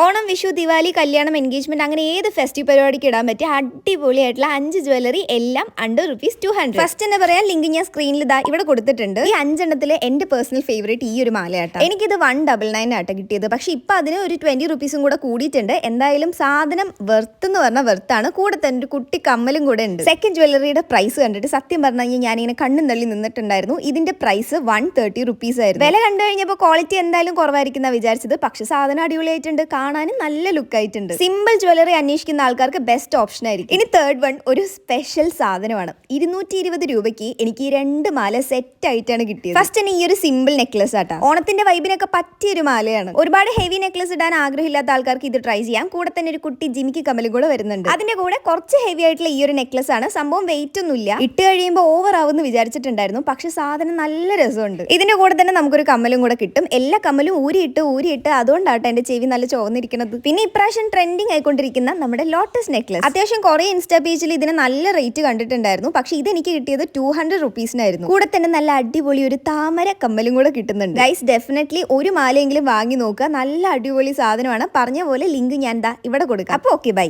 ഓണം വിഷു ദിവാലി കല്യാണം എൻഗേജ്മെന്റ് അങ്ങനെ ഏത് ഫെസ്റ്റിവൽ പരിപാടിക്ക് ഇടാൻ പറ്റിയ അടിപൊളിയായിട്ടുള്ള അഞ്ച് ജ്വല്ലറി എല്ലാം under rupees two hundred first എന്ന് പറയാൻ ലിങ്ക് ഞാൻ സ്ക്രീനിൽ ഇതാ ഇവിടെ കൊടുത്തിട്ടുണ്ട്. ഈ അഞ്ചെണ്ണത്തിലെ എന്റെ പേഴ്സണൽ ഫേവറേറ്റ് ഈ ഒരു മാലയാട്ട. എനിക്കിത് വൺ ഡബിൾ നയൻ ആട്ട കിട്ടിയത്. പക്ഷേ ഇപ്പൊ അതിന് ഒരു ട്വന്റി റുപ്പീസും കൂടെ കൂടിയിട്ടുണ്ട്. എന്തായാലും സാധനം വെർത്ത് എന്ന് പറഞ്ഞ വെർത്താണ് കൂടെ തന്നെ ഒരു കുട്ടി കമ്മലും കൂടെ ഉണ്ട്. സെക്കൻഡ് ജ്വല്ലറിയുടെ പ്രൈസ് കണ്ടിട്ട് സത്യം പറഞ്ഞു കഴിഞ്ഞാൽ ഇങ്ങനെ കണ്ണും തള്ളി നിന്നിട്ടുണ്ടായിരുന്നു. ഇതിന്റെ പ്രൈസ് വൺ തേർട്ടി റുപ്പീസ് ആയിരുന്നു. വില കണ്ടു കഴിഞ്ഞപ്പോൾ ക്വാളിറ്റി എന്തായാലും കുറവായിരിക്കുന്ന വിചാരിച്ചത്. പക്ഷേ സാധനം അടിപൊളിയായിട്ടുണ്ട്. കാണാനും നല്ല ലുക്ക് ആയിട്ടുണ്ട് സിമ്പിൾ ജ്വല്ലറി അന്വേഷിക്കുന്ന ആൾക്കാർക്ക് ബെസ്റ്റ് ഓപ്ഷൻ ആയിരിക്കും. ഇനി തേർഡ് വൺ ഒരു സ്പെഷ്യൽ സാധനമാണ്. ഇരുന്നൂറ്റി ഇരുപത് രൂപയ്ക്ക് എനിക്ക് ഈ രണ്ട് മാല സെറ്റ് ആയിട്ടാണ് കിട്ടിയത്. ഫസ്റ്റ് തന്നെ ഈ ഒരു സിമ്പിൾ നെക്ലസ് ആട്ടാ. ഓണത്തിന്റെ വൈബിനൊക്കെ പറ്റിയ ഒരു മാലയാണ്. ഒരുപാട് ഹെവി നെക്ലസ് ഇടാൻ ആഗ്രഹമില്ലാത്ത ആൾക്കാർക്ക് ഇത് ട്രൈ ചെയ്യാം. കൂടെ തന്നെ ഒരു കുട്ടി ജിമിക്ക് കമലും കൂടെ വരുന്നുണ്ട്. അതിന്റെ കൂടെ കുറച്ച് ഹെവി ആയിട്ടുള്ള ഈ ഒരു നെക്ലസ് ആണ്. സംഭവം വെയിറ്റ് ഒന്നുമില്ല. ഇട്ട് കഴിയുമ്പോൾ ഓവർ ആവുമെന്ന് വിചാരിച്ചിട്ടുണ്ടായിരുന്നു. പക്ഷെ സാധനം നല്ല രസമുണ്ട്. ഇതിന്റെ കൂടെ തന്നെ നമുക്കൊരു കമ്മലും കൂടെ കിട്ടും. എല്ലാ കമ്മലും ഊരിയിട്ട് ഊരിയിട്ട് അതുകൊണ്ടാട്ടോ എന്റെ ചെവി നല്ല ചോന്നിരിക്കുന്നത് പിന്നെ ഇപ്രാവശ്യം ട്രെൻഡിങ് ആയിക്കൊണ്ടിരിക്കുന്ന നമ്മുടെ ലോട്ടസ് നെക്ലസ് അത്യാവശ്യം കുറെ ഇൻസ്റ്റാ പേജിൽ ഇതിന് നല്ല റേറ്റ് കണ്ടിട്ടുണ്ടായിരുന്നു. പക്ഷെ ഇതെനിക്ക് കിട്ടിയത് ടു ഹൺഡ്രഡ് റുപ്പീസിനായിരുന്നു കൂടെ തന്നെ നല്ല അടിപൊളി ഒരു താമര കമ്മലും കൂടെ കിട്ടുന്നുണ്ട്. ഗൈസ് ഡെഫിനറ്റ്ലി ഒരു മാലയെങ്കിലും വാങ്ങി നോക്കുക. നല്ല അടിപൊളി സാധനമാണ്. പറഞ്ഞ പോലെ ലിങ്ക് ഞാൻ ദാ ഇവിടെ കൊടുക്കാം. അപ്പോൾ ഓക്കെ ബൈ